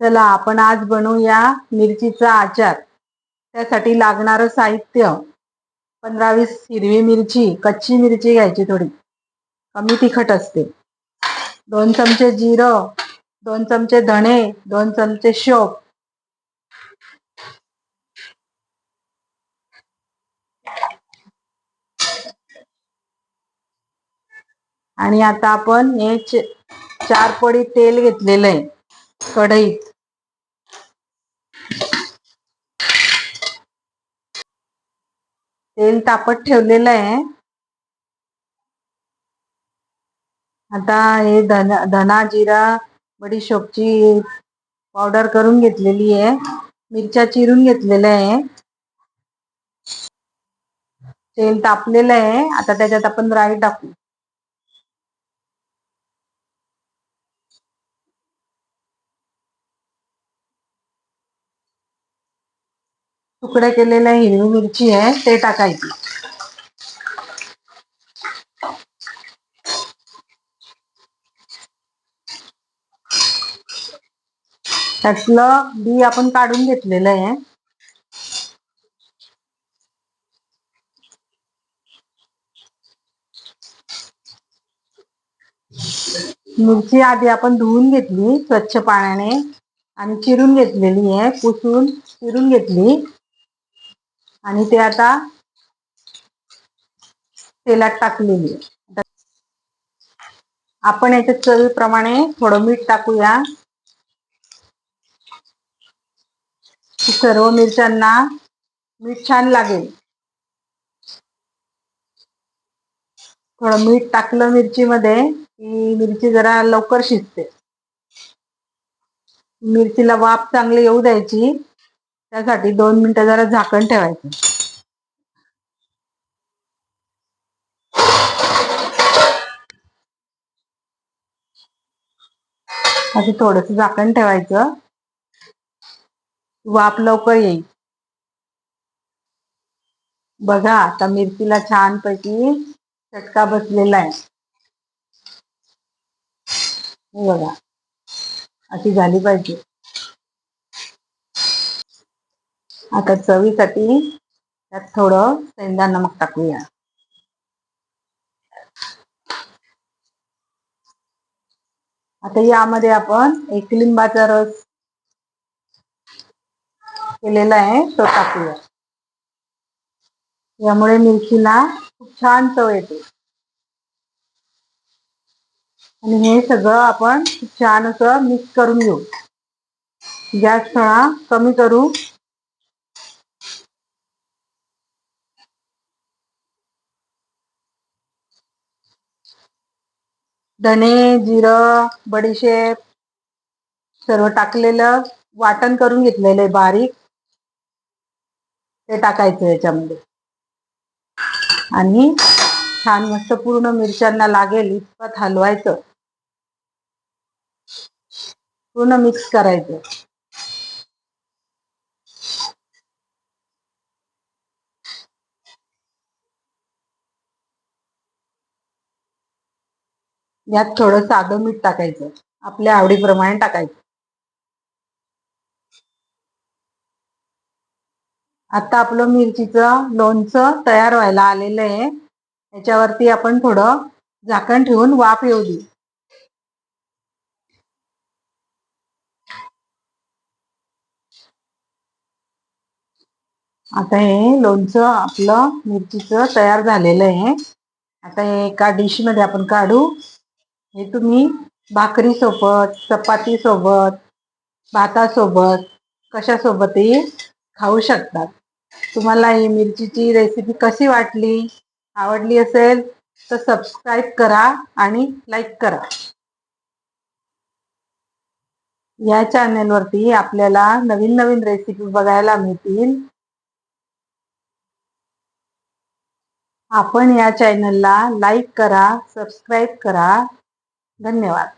चला आपण आज बनवूया मिरचीचा आचार. त्यासाठी लागणारं साहित्य पंधरा वीस हिरवी मिरची कच्ची मिरची घ्यायची थोडी. कमी तिखट असते. दोन चमचे जिरं दोन चमचे धणे दोन चमचे शोप आणि आता आपण हे चार पडी तेल घेतलेलं आहे. कढईत. तेल तापत ठेवलेलं आहे. आता हे धन धना जिरा बडीशोपची पावडर करून घेतलेली आहे. मिरच्या चिरून घेतलेल्या आहे. तेल तापलेलं आहे. आता त्याच्यात आपण राई टाकू. तुकडे केलेल्या हिरवी मिरची आहे ते टाकायची. त्यातलं बी आपण काढून घेतलेलं आहे. मिरची आधी आपण धुवून घेतली स्वच्छ पाण्याने आणि चिरून घेतलेली आहे पुसून चिरून घेतली. आणि ते आता तेलात टाकलेली आपण याच्या चवीप्रमाणे थोडं मीठ टाकूया. सर्व मिरच्यांना मीठ छान लागेल. थोडं मीठ टाकलं मिरचीमध्ये की मिरची जरा लवकर शिजते. मिरचीला वाफ चांगली येऊ द्यायची. त्यासाठी दोन मिनिटं जरा झाकण ठेवायचं. असं थोडस झाकण ठेवायचं. वाफ लवकर येईल. बघा आता मिरचीला छान पैकी चटका बसलेला आहे. बघा अशी झाली पाहिजे. आता चवीसाठी त्यात थोडं सेंदा नमक टाकूया. आता यामध्ये आपण एक लिंबाचा रस केलेला आहे तो टाकूया. यामुळे मिरचीला खूप छान चव येते. आणि हे सगळं आपण छान असं मिक्स करून घेऊ. गॅस थोडा कमी करू. धने जिरं बडीशेप सर्व टाकलेलं वाटण करून घेतलेलं आहे बारीक. ते टाकायचं याच्यामध्ये. आणि छान मस्त पूर्ण मिरच्यांना लागेल इतपत हलवायचं. पूर्ण मिक्स करायचं. यात थोडं साधं मीठ टाकायचं. आपल्या आवडीप्रमाणे टाकायचं. आता आपलं मिरचीचं लोणचं तयार व्हायला आलेलं आहे. याच्यावरती आपण थोडं झाकण ठेवून वाफ येऊ देऊ. आता हे लोणचं आपलं मिरचीचं तयार झालेलं आहे. आता हे एका डिशमध्ये आपण काढू. हे तुम्ही भाकरी सोबत चपाती सोबत भातासोबत कशासोबतही खाऊ शकतात. तुम्हाला ही मिरचीची रेसिपी कशी वाटली आवडली असेल तर सबस्क्राईब करा आणि लाईक करा. या चॅनेलवरती आपल्याला नवीन नवीन रेसिपी बघायला मिळतील. आपण या चॅनलला लाईक करा सबस्क्राईब करा. धन्यवाद.